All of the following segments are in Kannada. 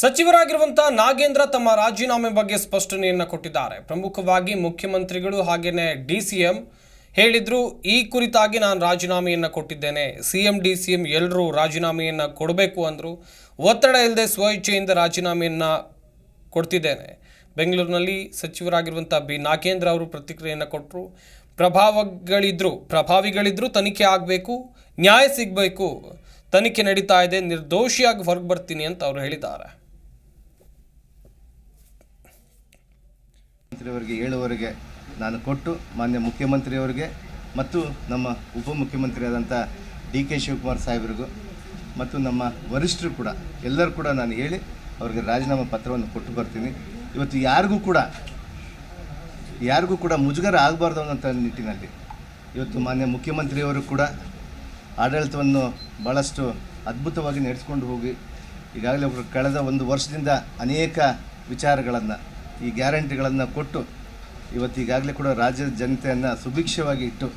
ಸಚಿವರಾಗಿರುವಂತಹ ನಾಗೇಂದ್ರ ತಮ್ಮ ರಾಜೀನಾಮೆ ಬಗ್ಗೆ ಸ್ಪಷ್ಟನೆಯನ್ನು ಕೊಟ್ಟಿದ್ದಾರೆ. ಪ್ರಮುಖವಾಗಿ ಮುಖ್ಯಮಂತ್ರಿಗಳು ಹಾಗೇನೆ ಡಿ ಸಿ ಎಂ ಹೇಳಿದ್ರು, ಈ ಕುರಿತಾಗಿ ನಾನು ರಾಜೀನಾಮೆಯನ್ನು ಕೊಟ್ಟಿದ್ದೇನೆ. C M, D C M ಎಲ್ಲರೂ ರಾಜೀನಾಮೆಯನ್ನು ಕೊಡಬೇಕು ಅಂದರು, ಒತ್ತಡ ಇಲ್ಲದೆ ಸ್ವಇಚ್ಛೆಯಿಂದ ರಾಜೀನಾಮೆಯನ್ನು ಕೊಡ್ತಿದ್ದೇನೆ. ಬೆಂಗಳೂರಿನಲ್ಲಿ ಸಚಿವರಾಗಿರುವಂಥ ಬಿ ನಾಗೇಂದ್ರ ಅವರು ಪ್ರತಿಕ್ರಿಯೆಯನ್ನು ಕೊಟ್ಟರು ಪ್ರಭಾವಗಳಿದ್ರು, ಪ್ರಭಾವಿಗಳಿದ್ರು ತನಿಖೆ ಆಗಬೇಕು, ನ್ಯಾಯ ಸಿಗಬೇಕು, ತನಿಖೆ ನಡೀತಾ ಇದೆ, ನಿರ್ದೋಷಿಯಾಗಿ ಹೊರಗೆ ಬರ್ತೀನಿ ಅಂತ ಅವರು ಹೇಳಿದ್ದಾರೆ. ಮುಖ್ಯಮಂತ್ರಿಯವರಿಗೆ ಏಳುವರೆಗೆ ನಾನು ಕೊಟ್ಟು, ಮಾನ್ಯ ಮುಖ್ಯಮಂತ್ರಿಯವರಿಗೆ ಮತ್ತು ನಮ್ಮ ಉಪಮುಖ್ಯಮಂತ್ರಿಯಾದಂಥ ಡಿ ಕೆ ಶಿವಕುಮಾರ್ ಸಾಹೇಬರಿಗೂ ಮತ್ತು ನಮ್ಮ ವರಿಷ್ಠರು ಕೂಡ, ಎಲ್ಲರೂ ಕೂಡ ನಾನು ಹೇಳಿ ಅವ್ರಿಗೆ ರಾಜೀನಾಮೆ ಪತ್ರವನ್ನು ಕೊಟ್ಟು ಬರ್ತೀನಿ. ಇವತ್ತು ಯಾರಿಗೂ ಕೂಡ ಯಾರಿಗೂ ಕೂಡ ಮುಜುಗರ ಆಗಬಾರ್ದು ಅನ್ನೋಂಥ ನಿಟ್ಟಿನಲ್ಲಿ ಇವತ್ತು ಮಾನ್ಯ ಮುಖ್ಯಮಂತ್ರಿಯವರು ಕೂಡ ಆಡಳಿತವನ್ನು ಭಾಳಷ್ಟು ಅದ್ಭುತವಾಗಿ ನಡೆಸ್ಕೊಂಡು ಹೋಗಿ, ಈಗಾಗಲೇ ಕಳೆದ ಒಂದು ವರ್ಷದಿಂದ ಅನೇಕ ವಿಚಾರಗಳನ್ನು ಈ ಗ್ಯಾರಂಟಿಗಳನ್ನು ಕೊಟ್ಟು ಇವತ್ತು ಈಗಾಗಲೇ ಕೂಡ ರಾಜ್ಯದ ಜನತೆಯನ್ನು ಸುಭಿಕ್ಷವಾಗಿ ಇಟ್ಟು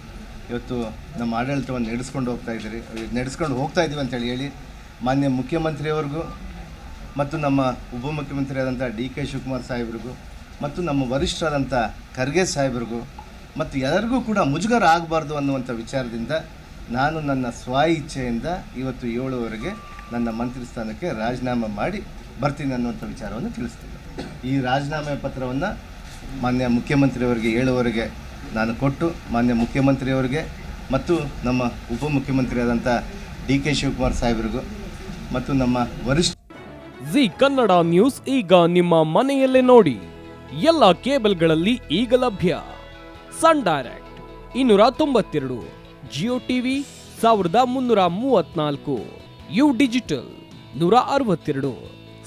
ಇವತ್ತು ನಮ್ಮ ಆಡಳಿತವನ್ನು ನಡೆಸ್ಕೊಂಡು ಹೋಗ್ತಾ ಇದ್ದೀರಿ. ನಡೆಸ್ಕೊಂಡು ಹೋಗ್ತಾ ಇದ್ದೀವಿ ಅಂತೇಳಿ ಹೇಳಿ ಮಾನ್ಯ ಮುಖ್ಯಮಂತ್ರಿಯವ್ರಿಗೂ ಮತ್ತು ನಮ್ಮ ಉಪಮುಖ್ಯಮಂತ್ರಿಯಾದಂಥ ಡಿ ಕೆ ಶಿವಕುಮಾರ್ ಸಾಹೇಬ್ರಿಗೂ ಮತ್ತು ನಮ್ಮ ವರಿಷ್ಠರಾದಂಥ ಖರ್ಗೆ ಸಾಹೇಬ್ರಿಗೂ ಮತ್ತು ಎಲ್ಲರಿಗೂ ಕೂಡ ಮುಜುಗರ ಆಗಬಾರ್ದು ಅನ್ನುವಂಥ ವಿಚಾರದಿಂದ ನಾನು ನನ್ನ ಸ್ವ ಇಚ್ಛೆಯಿಂದ ಇವತ್ತು ಏಳುವರೆಗೆ ನನ್ನ ಮಂತ್ರಿ ಸ್ಥಾನಕ್ಕೆ ರಾಜೀನಾಮೆ ಮಾಡಿ ಬರ್ತೀನಿ ಅನ್ನುವಂಥ ವಿಚಾರವನ್ನು ತಿಳಿಸ್ತೀನಿ. ಈ ರಾಜೀನಾಮೆ ಪತ್ರವನ್ನು ಮಾನ್ಯ ಮುಖ್ಯಮಂತ್ರಿಯವರಿಗೆ ಏಳುವರೆಗೆ ನಾನು ಕೊಟ್ಟು, ಮಾನ್ಯ ಮುಖ್ಯಮಂತ್ರಿಯವರಿಗೆ ಮತ್ತು ನಮ್ಮ ಉಪಮುಖ್ಯಮಂತ್ರಿಯಾದಂಥ ಡಿ ಕೆ ಶಿವಕುಮಾರ್ ಸಾಹೇಬರಿಗೂ ಮತ್ತು ನಮ್ಮ ವರಿಷ್ಠ ಜಿ ಕನ್ನಡ ನ್ಯೂಸ್ ಈಗ ನಿಮ್ಮ ಮನೆಯಲ್ಲೇ ನೋಡಿ. ಎಲ್ಲ ಕೇಬಲ್ಗಳಲ್ಲಿ ಈಗ ಲಭ್ಯ. ಸನ್ ಡೈರೆಕ್ಟ್ ಇನ್ನೂರ ತೊಂಬತ್ತೆರಡು, ಜಿಯೋ ಟಿವಿ ಸಾವಿರದ ಮುನ್ನೂರ ಮೂವತ್ನಾಲ್ಕು ಯು ಡಿಜಿಟಲ್ ನೂರ ಅರವತ್ತೆರಡು.